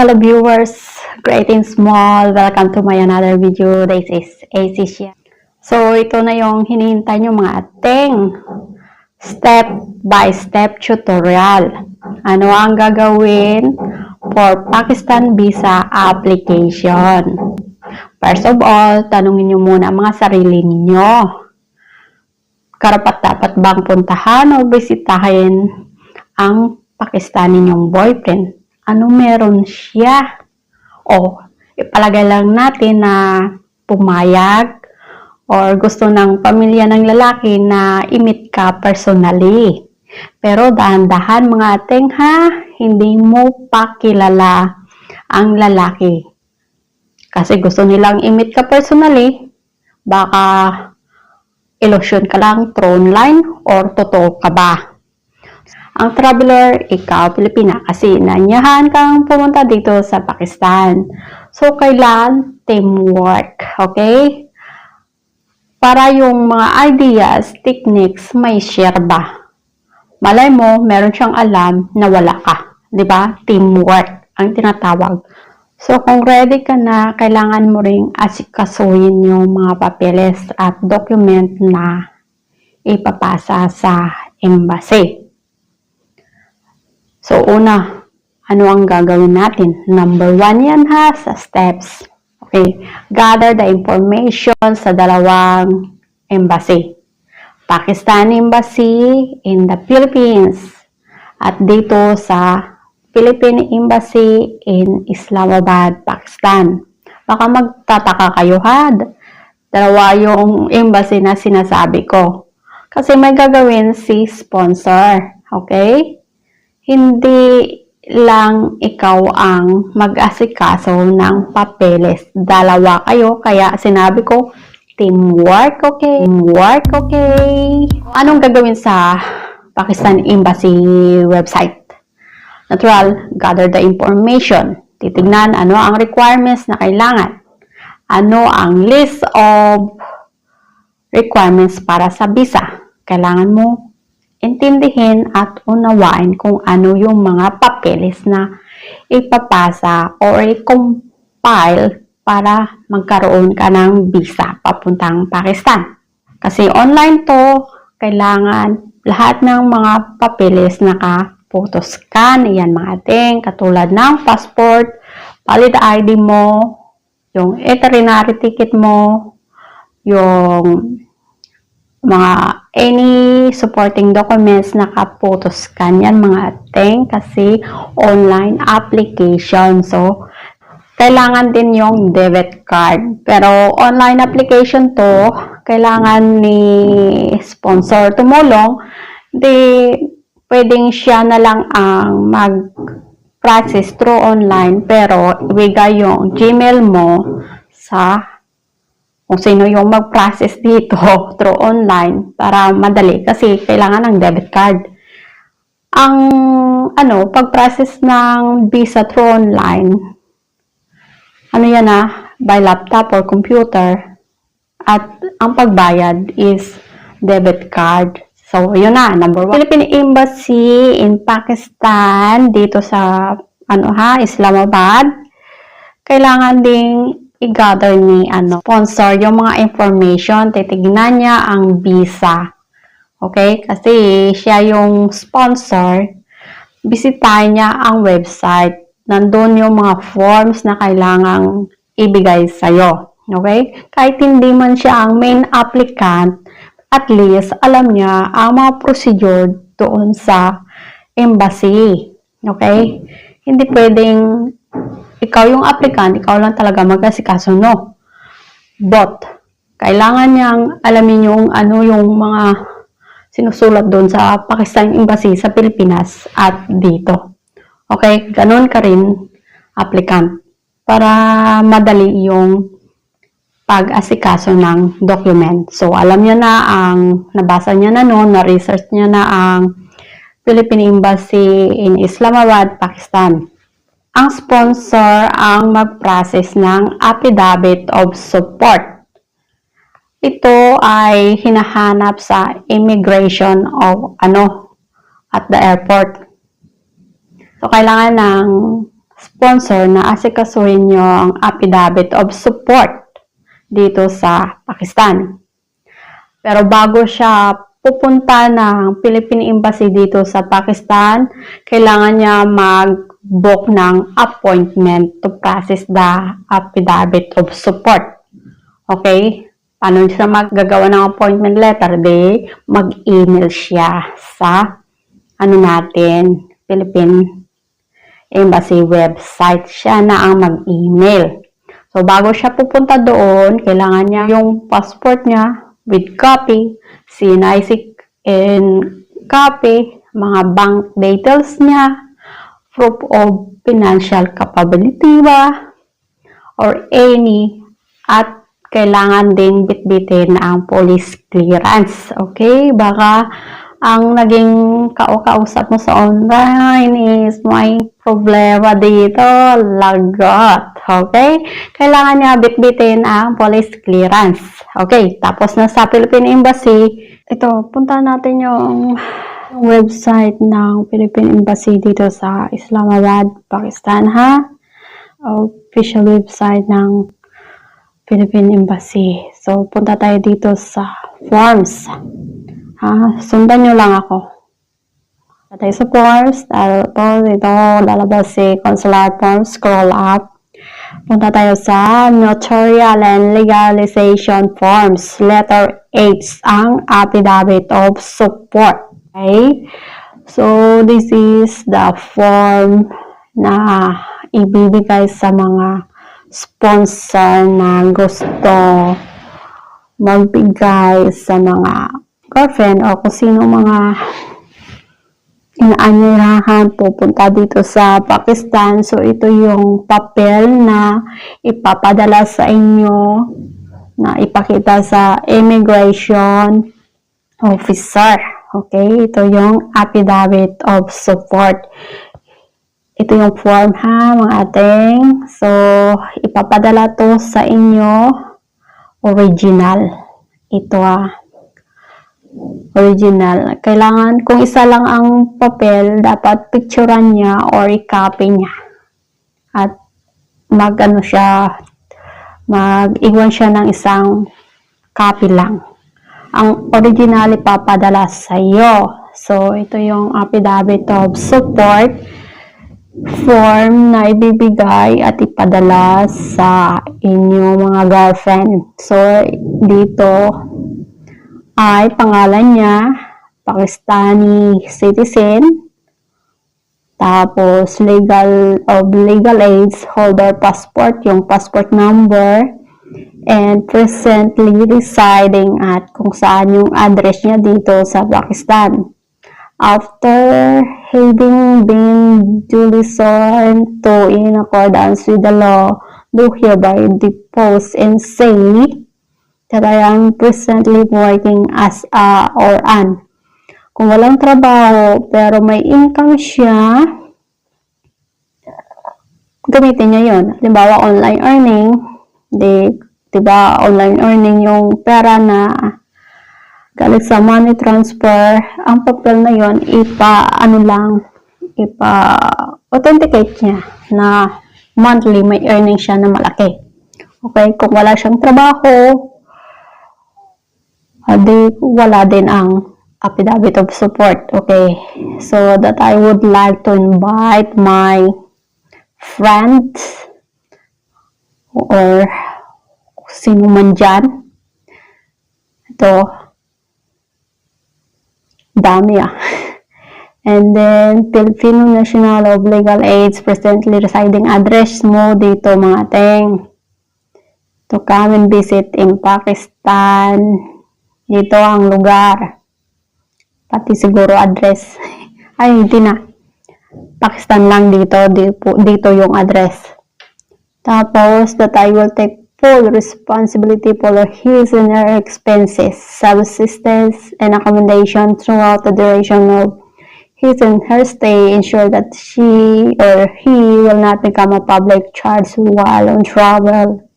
Hello viewers, great and small, welcome to my another video. This is AC Shia. So ito na yung hinihintay nyo mga ating step by step tutorial. Ano ang gagawin for Pakistan visa application? First of all, tanungin nyo muna mga sarili ninyo. Karapat dapat bang puntahan o bisitahin ang Pakistani ninyong boyfriend? Ano meron siya? O, ipalagay lang natin na pumayag or gusto ng pamilya ng lalaki na imit ka personally. Pero dahan-dahan mga ating ha, hindi mo pa kilala ang lalaki. Kasi gusto nilang imit ka personally, baka illusion ka lang through online or totoo ka ba? Ang traveler, ikaw, Pilipina, kasi nanyahan kang pumunta dito sa Pakistan. So, kailan teamwork, okay? Para yung mga ideas, techniques, may share ba? Malay mo, meron siyang alam na wala ka. ba? Teamwork ang tinatawag. So, kung ready ka na, kailangan mo ring asikasuhin yung mga papeles at document na ipapasa sa embassy. So, una, ano ang gagawin natin? Number one yan ha, sa steps. Okay, gather the information sa dalawang embassy. Pakistan Embassy in the Philippines at dito sa Philippine Embassy in Islamabad, Pakistan. Baka magtataka kayo ha, dalawa yung embassy na sinasabi ko. Kasi may gagawin si sponsor, okay? Hindi lang ikaw ang mag-asikaso ng papeles. Dalawa kayo, kaya sinabi ko, teamwork, okay? Teamwork, okay? Anong gagawin sa Pakistan Embassy website? Natural, gather the information. Titignan ano ang requirements na kailangan. Ano ang list of requirements para sa visa. Kailangan mo intindihin at unawain kung ano yung mga papeles na ipapasa or i-compile para magkaroon ka ng visa papuntang Pakistan. Kasi online to, kailangan lahat ng mga papeles naka-photo scan, yan mga ating, katulad ng passport, valid ID mo, yung veterinary ticket mo, yung mga any supporting documents naka-photo scan yan mga ating kasi online application. So, kailangan din yung debit card. Pero online application to, kailangan ni sponsor tumulong, di pwedeng siya na lang ang mag-process through online pero ibigay yung Gmail mo sa kung sino yung mag-process dito through online para madali kasi kailangan ng debit card. Ang ano, pag-process ng visa through online, ano yan ah, by laptop or computer, at ang pagbayad is debit card. So, yun na, number one. Philippine Embassy in Pakistan, dito sa, ano ha, Islamabad. Kailangan ding i-gather ni ano, sponsor yung mga information, titignan niya ang visa. Okay? Kasi siya yung sponsor, bisitahin niya ang website. Nandun yung mga forms na kailangang ibigay sa'yo. Okay? Kahit hindi man siya ang main applicant, at least alam niya ang mga procedure doon sa embassy. Okay? Hindi pwedeng ikaw yung applicant, ikaw lang talaga mag-asikaso, no. But, kailangan niyang alamin yung ano yung mga sinusulat doon sa Pakistan Embassy sa Pilipinas at dito. Okay, ganun ka rin, applicant, para madali yung pag-asikaso ng document. So, alam niya na ang, nabasa niya na noon, na-research niya na ang Philippine Embassy in Islamabad, Pakistan ang sponsor ang mag-process ng affidavit of support. Ito ay hinahanap sa immigration of ano at the airport. So kailangan ng sponsor na asikasuhin yung affidavit of support dito sa Pakistan. Pero bago siya pupunta ng Philippine Embassy dito sa Pakistan, kailangan niya mag-book ng appointment to process the affidavit of support. Okay? Paano siya maggagawa ng appointment letter? Di, mag-email siya sa ano natin, Philippine Embassy website. Siya na ang mag-email. So, bago siya pupunta doon, kailangan niya yung passport niya with copy, CNIC and copy, mga bank details niya, proof of financial capability ba, or any, at kailangan din bitbitin ang police clearance. Okay? Baka ang naging kaukausap mo sa online is may problema dito, lagot. Okay? Kailangan niya bitbitin ang police clearance. Okay, tapos na sa Philippine Embassy, ito, punta natin yung website ng Philippine Embassy dito sa Islamabad, Pakistan, ha? Official website ng Philippine Embassy. So, punta tayo dito sa forms. Ha? Sundan nyo lang ako. Punta tayo sa forms. Tapos, ito, lalabas si consular forms. Scroll up. Punta tayo sa notarial and legalization forms. Letter H, ang affidavit of support. Okay? So, this is the form na ibibigay sa mga sponsor na gusto magbigay sa mga girlfriend o kung sino mga inaanyayahan pupunta dito sa Pakistan. So, ito yung papel na ipapadala sa inyo na ipakita sa immigration officer. Okay? Ito yung affidavit of support. Ito yung form ha, mga ating. So, ipapadala to sa inyo original. Ito ah original. Kailangan, kung isa lang ang papel, dapat picturean niya or i-copy niya. At mag ano siya, mag-iwan siya ng isang copy lang. Ang original ipapadala sa iyo. So, ito yung affidavit of support form na ibibigay at ipadala sa inyong mga girlfriend. So, dito, ay pangalan niya, Pakistani citizen, tapos legal of legal age holder passport, yung passport number, and presently residing at kung saan yung address niya dito sa Pakistan. After having been duly sworn to in accordance with the law, do hereby depose and say that I am presently working as a or an. Kung walang trabaho, pero may income siya, gamitin niya yon. Halimbawa, online earning, di, diba, online earning yung pera na galing sa money transfer, ang papel na yon ipa, ano lang, ipa, authenticate niya na monthly may earning siya na malaki. Okay, kung wala siyang trabaho, adi wala din ang affidavit of support. Okay, so that I would like to invite my friends or sino man dyan. Ito, dami ah. And then, Filipino National of Legal Aids presently residing address mo dito mga teng. To come and visit in Pakistan. Dito ang lugar. Pati siguro address. Ay, hindi na. Pakistan lang dito. Dito, dito yung address. Tapos, that I will take full responsibility for his and her expenses, subsistence, and accommodation throughout the duration of his and her stay. Ensure that she or he will not become a public charge while on travel.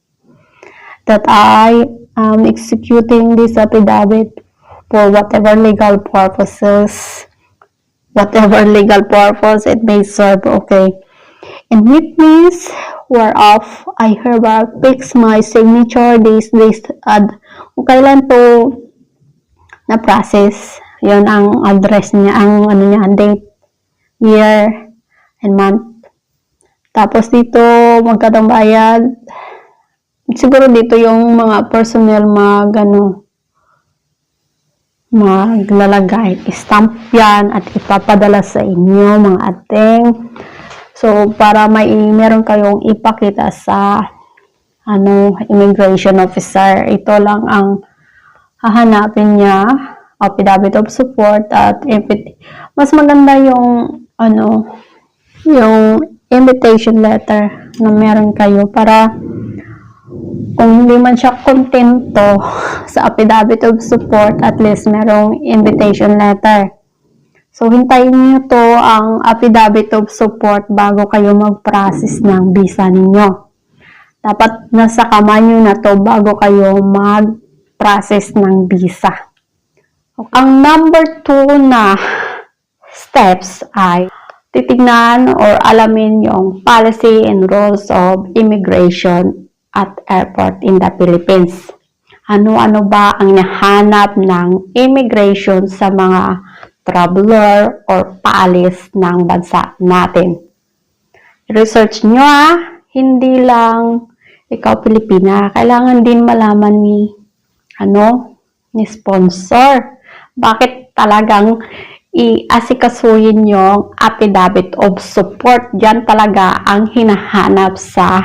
That I am executing this affidavit for whatever legal purposes, whatever legal purpose it may serve, okay? and witness whereof I hereby fix my signature this this ad kung kailan to na process yon ang address niya ang ano niya date year and month. Tapos dito magkatong bayad. Siguro dito yung mga personnel mag ano maglalagay stamp yan at ipapadala sa inyo mga ating so para may meron kayong ipakita sa ano immigration officer ito lang ang hahanapin niya affidavit of support at it, mas maganda yung ano yung invitation letter na meron kayo para kung hindi man siya kontento sa affidavit of support, at least merong invitation letter. So, hintayin niyo to ang affidavit of support bago kayo mag-process ng visa ninyo. Dapat nasa kamay niyo na to bago kayo mag-process ng visa. Ang number two na steps ay titignan or alamin yung policy and rules of immigration at airport in the Philippines. Ano-ano ba ang nahanap ng immigration sa mga traveler or paalis ng bansa natin? Research nyo ah, hindi lang ikaw Pilipina, kailangan din malaman ni ano, ni sponsor. Bakit talagang i-asikasuhin yung affidavit of support. Diyan talaga ang hinahanap sa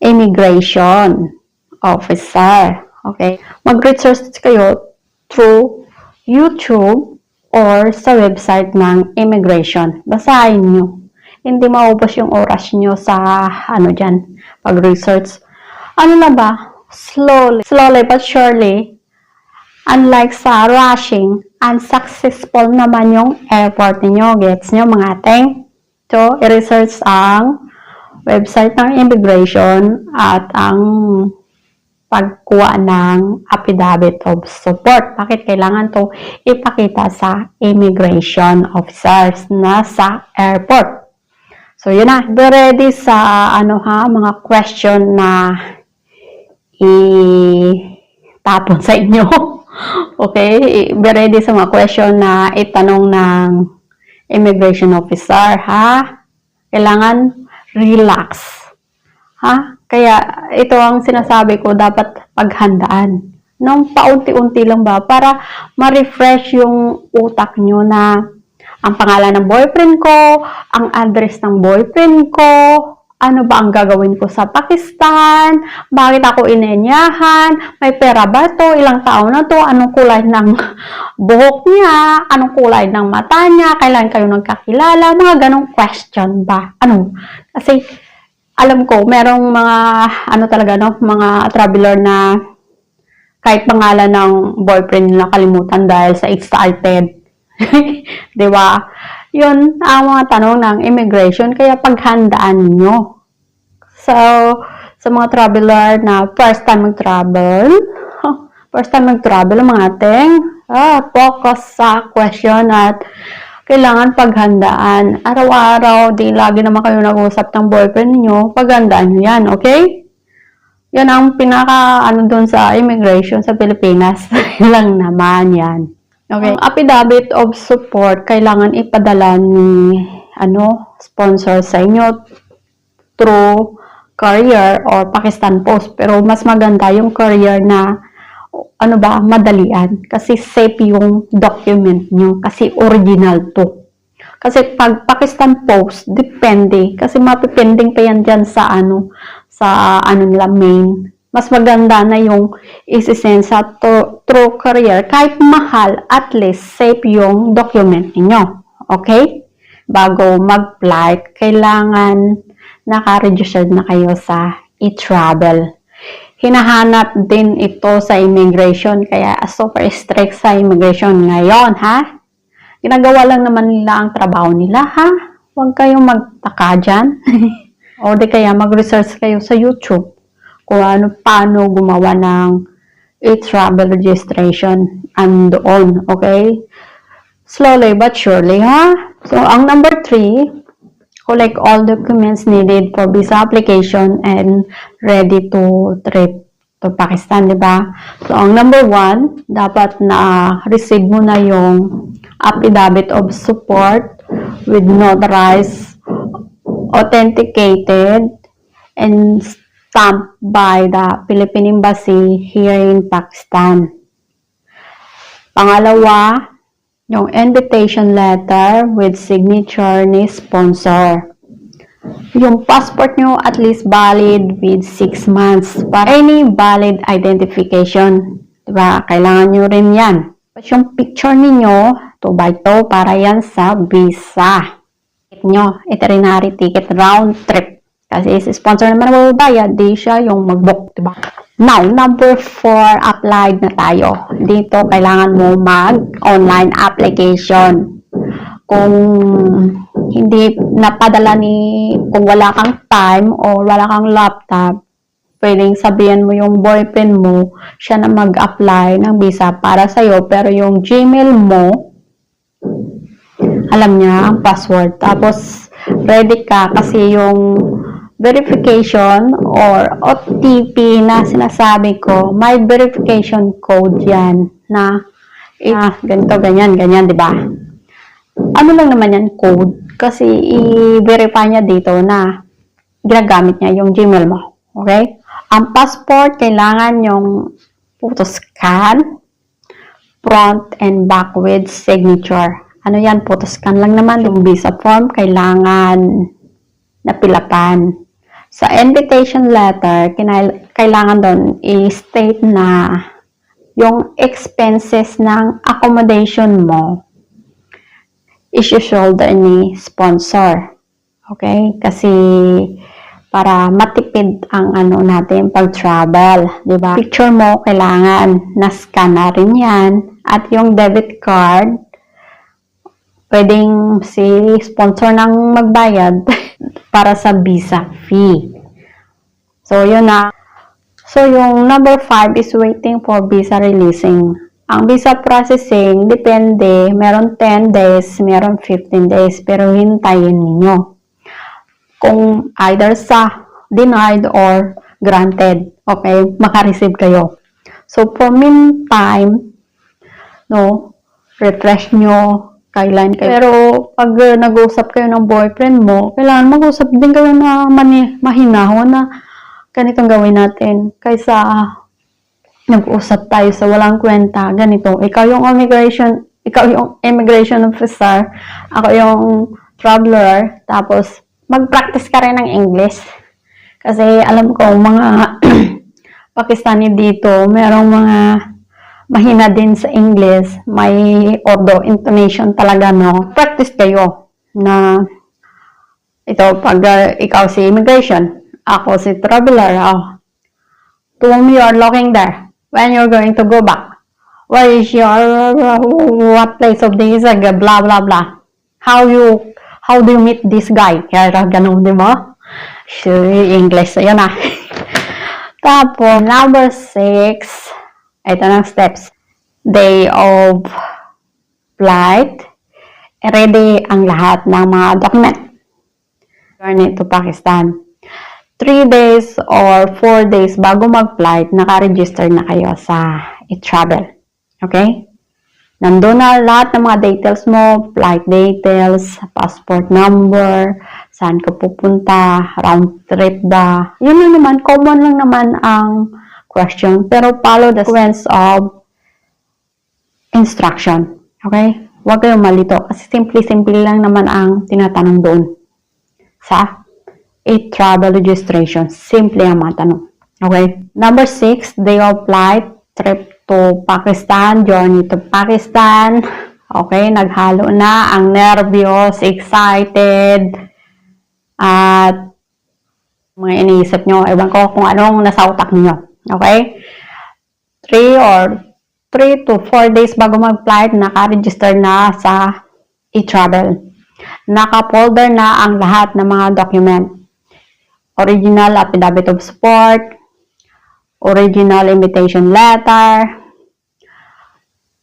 immigration officer. Okay? Mag-research kayo through YouTube or sa website ng immigration. Basahin nyo. Hindi maubos yung oras nyo sa ano dyan, pag-research. Ano na ba? Slowly, slowly but surely, unlike sa rushing, unsuccessful naman yung effort ninyo. Gets nyo mga ating? So, i-research ang website ng immigration at ang pagkuha ng affidavit of support. Bakit kailangan to ipakita sa immigration officers na sa airport? So, yun na. Be ready sa ano ha, mga question na i-tapon sa inyo. okay? Be ready sa mga question na itanong ng immigration officer, ha? Kailangan relax. Ha? Kaya ito ang sinasabi ko, dapat paghandaan. Nung paunti-unti lang ba, para ma-refresh yung utak nyo na ang pangalan ng boyfriend ko, ang address ng boyfriend ko, ano ba ang gagawin ko sa Pakistan, bakit ako inenyahan, may pera ba to, ilang taon na to, anong kulay ng buhok niya, anong kulay ng mata niya, kailan kayo nagkakilala, mga ganong question ba? Ano? Kasi alam ko, merong mga, ano talaga, no, mga traveler na kahit pangalan ng boyfriend nila kalimutan dahil sa excited. Di ba? Yun ang mga tanong ng immigration, kaya paghandaan nyo. So, sa mga traveler na first time mag-travel, first time mag-travel mga ating, ah, focus sa question at kailangan paghandaan. Araw-araw, di lagi naman kayo nag-usap ng boyfriend niyo, paghandaan nyo yan, okay? Yan ang pinaka, ano dun sa immigration sa Pilipinas. lang naman yan. Okay. Ang affidavit of support, kailangan ipadala ni ano, sponsor sa inyo through courier or Pakistan Post. Pero mas maganda yung courier na ano ba, madalian. Kasi safe yung document nyo. Kasi original to. Kasi pag Pakistan Post, depende. Kasi mapipending pa yan dyan sa ano, sa ano nila main mas maganda na yung isisend sa to, through courier. Kahit mahal, at least safe yung document ninyo. Okay? Bago mag-flight, kailangan naka-registered na kayo sa e-travel. Hinahanap din ito sa immigration, kaya super strict sa immigration ngayon, ha? Ginagawa lang naman nila ang trabaho nila, ha? Huwag kayong magtaka dyan. o di kaya mag-research kayo sa YouTube kung ano, paano gumawa ng e-travel registration and doon, okay? Slowly but surely, ha? So, ang number three, collect all documents needed for visa application and ready to trip to Pakistan, di ba? So, ang number one, dapat na receive mo na yung affidavit of support with notarized, authenticated, and stamped by the Philippine Embassy here in Pakistan. Pangalawa, yung invitation letter with signature ni sponsor. Yung passport nyo at least valid with 6 months. Para any valid identification. Diba? Kailangan nyo rin yan. Tapos yung picture ninyo, 2 by 2 para yan sa visa. Ticket nyo, itinerary ticket round trip. Kasi si sponsor naman ang magbabayad, di siya yung mag-book, diba? Now, number 4, applied na tayo. Dito, kailangan mo mag-online application. Kung hindi napadala ni, kung wala kang time o wala kang laptop, pwedeng sabihin mo yung boyfriend mo, siya na mag-apply ng visa para sa'yo, pero yung Gmail mo, alam niya ang password. Tapos, ready ka kasi yung verification or OTP na sinasabi ko, may verification code yan na ah, ganito, ganyan, ganyan, di ba? Ano lang naman yan, code. Kasi i-verify niya dito na ginagamit niya yung Gmail mo. Okay? Ang passport, kailangan yung photo scan, front and back with signature. Ano yan? Photo scan lang naman. Yung visa form, kailangan napilapan. Sa invitation letter, kailangan doon i-state na yung expenses ng accommodation mo isi-shoulder ni sponsor. Okay? Kasi para matipid ang ano natin pag travel, 'di ba? Picture mo kailangan na scan na rin 'yan at yung debit card pwedeng si sponsor nang magbayad para sa visa fee. So, yun na. So, yung number 5 is waiting for visa releasing. Ang visa processing, depende. Meron 10 days, meron 15 days, pero hintayin ninyo. Kung either sa denied or granted, okay, makareceive kayo. So, for meantime, no, refresh nyo kailan kayo. Pero, pag uh, nag-usap kayo ng boyfriend mo, kailangan mag-usap din kayo na mani, mahinahon na ganitong gawin natin. Kaysa nag-usap tayo sa walang kwenta, ganito. Ikaw yung immigration, ikaw yung immigration officer, ako yung traveler, tapos mag-practice ka rin ng English. Kasi alam ko, mga Pakistani dito, merong mga mahina din sa English, may ordo, intonation talaga, no? Practice kayo na ito, pag uh, ikaw si immigration, ako si traveler, oh, to whom you looking there, when you're going to go back, where is your, what place of this, blah, blah, blah. How you, how do you meet this guy? Kaya ganun, di ba? English, yun na. Tapos, number six, ito ng steps. Day of flight. Ready ang lahat ng mga document. Journey to Pakistan. 3 days or 4 days bago mag-flight, naka-register na kayo sa e-travel. Okay? Nandun na lahat ng mga details mo, flight details, passport number, saan ka pupunta, round trip ba. Yun lang naman, common lang naman ang question. Pero follow the sequence of instruction. Okay? Huwag kayong malito kasi simple-simple lang naman ang tinatanong doon sa e-travel registration. Simple ang mga tanong. Okay? Number six, day of flight, trip to Pakistan, journey to Pakistan. Okay, naghalo na ang nervyos, excited, at mga iniisip nyo. Ewan ko kung anong nasa utak niyo. Okay? 3 or 3 to 4 days bago mag-flight, naka-register na sa e-travel. Naka-folder na ang lahat ng mga document. Original affidavit of support, original invitation letter,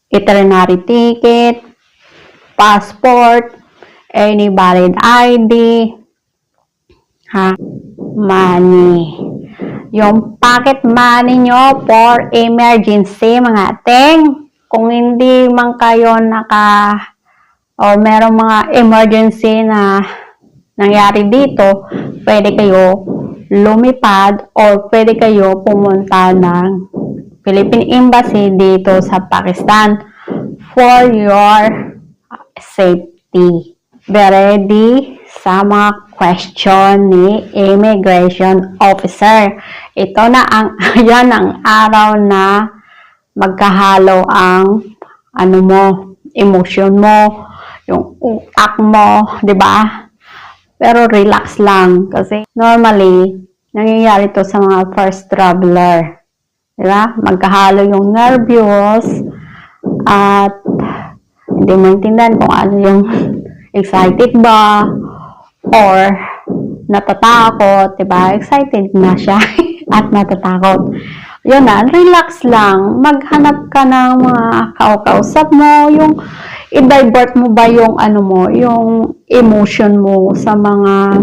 itinerary ticket, passport, any valid ID, Ha? Money. Yung pocket money nyo for emergency, mga ating. Kung hindi man kayo naka or merong mga emergency na nangyari dito, pwede kayo lumipad or pwede kayo pumunta ng Philippine Embassy dito sa Pakistan for your safety. Ready sa mga question ni immigration officer. Ito na ang yan ang araw na magkahalo ang ano mo, emotion mo, yung utak mo, 'di ba? Pero relax lang kasi normally nangyayari to sa mga first traveler. 'Di ba? Magkahalo yung nervyos at hindi maintindihan kung ano yung excited ba or natatakot, 'di ba? Excited na siya at natatakot. Yun na, relax lang. Maghanap ka ng mga kaukausap mo, yung i-divert mo ba yung ano mo, yung emotion mo sa mga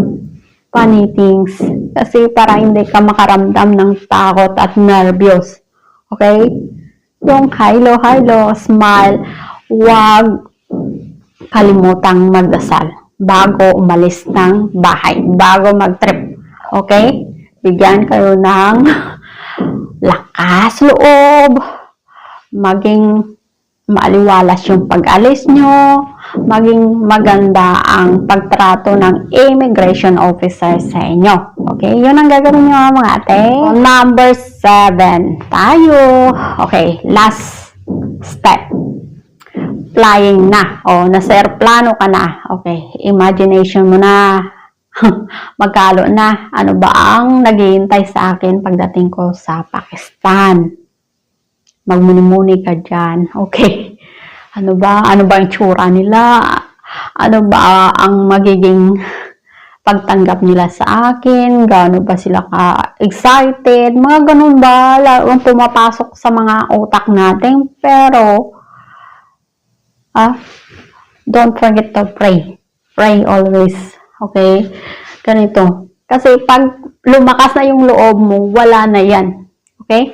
funny things. Kasi para hindi ka makaramdam ng takot at nervyos. Okay? Yung hilo, hilo, smile, wag kalimutang magdasal bago umalis ng bahay, bago mag-trip. Okay? Bigyan kayo ng lakas loob, maging maaliwalas yung pag-alis nyo, maging maganda ang pagtrato ng immigration officer sa inyo. Okay, yun ang gagawin nyo mga ate. Number 7, tayo. Okay, last step. Flying na. O, nasa aeroplano ka na. Okay, imagination mo na. Magkalo na. Ano ba ang naghihintay sa akin pagdating ko sa Pakistan? Magmuni-muni ka dyan. Okay. Ano ba? Ano ba ang tsura nila? Ano ba ang magiging pagtanggap nila sa akin? Gaano ba sila ka-excited? Mga ganun ba? Lalo pumapasok sa mga utak natin. Pero, ah, don't forget to pray. Pray always. Okay? Ganito. Kasi pag lumakas na yung loob mo, wala na yan. Okay?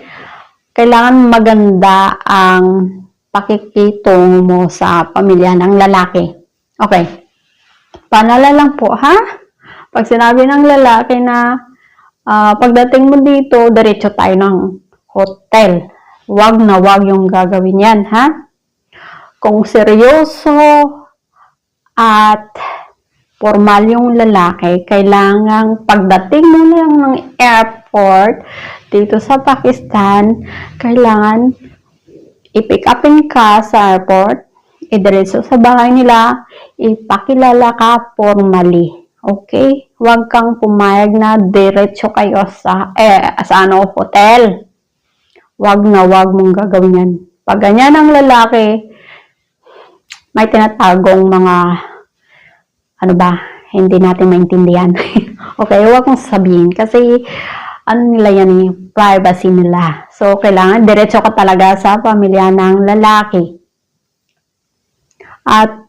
Kailangan maganda ang pakikitong mo sa pamilya ng lalaki. Okay. Panala lang po, ha? Pag sinabi ng lalaki na ah, pagdating mo dito, diretso tayo ng hotel. Wag na wag yung gagawin yan, ha? Kung seryoso at formal yung lalaki, kailangang pagdating mo lang ng airport dito sa Pakistan, kailangan i-pick upin ka sa airport, idiretso sa bahay nila, ipakilala ka formally. Okay? Huwag kang pumayag na diretso kayo sa, eh, sa ano, hotel. Huwag na huwag mong gagawin yan. Pag ganyan ang lalaki, may tinatagong mga ano ba, hindi natin maintindihan. okay, huwag mong sabihin kasi ano nila yan eh, privacy nila. So, kailangan diretso ka talaga sa pamilya ng lalaki. At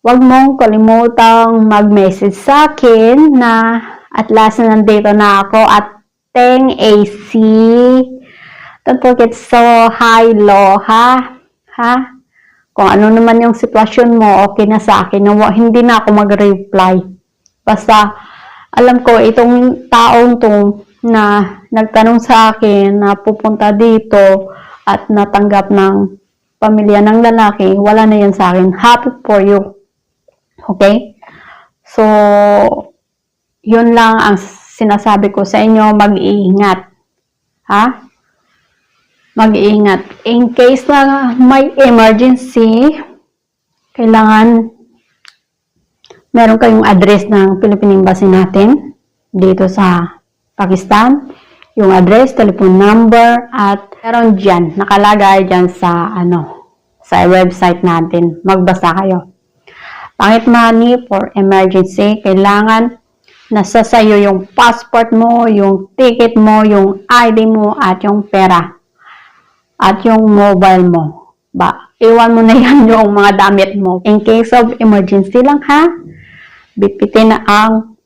wag mong kalimutang mag-message sa akin na at last na nandito na ako at 10 AC. Don't forget so high, low, ha? Ha? Kung ano naman yung sitwasyon mo, okay na sa akin. Hindi na ako mag-reply. Basta, alam ko, itong taong to na nagtanong sa akin na pupunta dito at natanggap ng pamilya ng lalaki, wala na yan sa akin. Happy for you. Okay? So, yun lang ang sinasabi ko sa inyo, mag-iingat. Ha? Mag-iingat. In case na may emergency, kailangan meron kayong address ng Philippine Embassy natin dito sa Pakistan. Yung address, telephone number, at meron dyan, nakalagay dyan sa, ano, sa website natin. Magbasa kayo. Pangit money for emergency, kailangan nasa sayo yung passport mo, yung ticket mo, yung ID mo, at yung pera. At yung mobile mo. Ba, iwan mo na yan yung mga damit mo. In case of emergency lang ha, bipitin na ang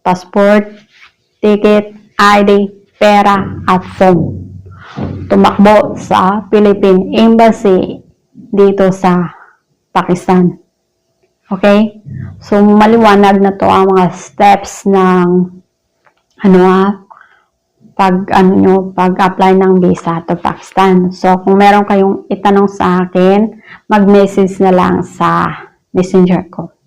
passport, ticket, ID, pera, at phone. Tumakbo sa Philippine Embassy dito sa Pakistan. Okay? So, maliwanag na to ang mga steps ng ano ah, pag ano nyo, pag-apply ng visa to Pakistan. So, kung meron kayong itanong sa akin, mag-message na lang sa messenger ko.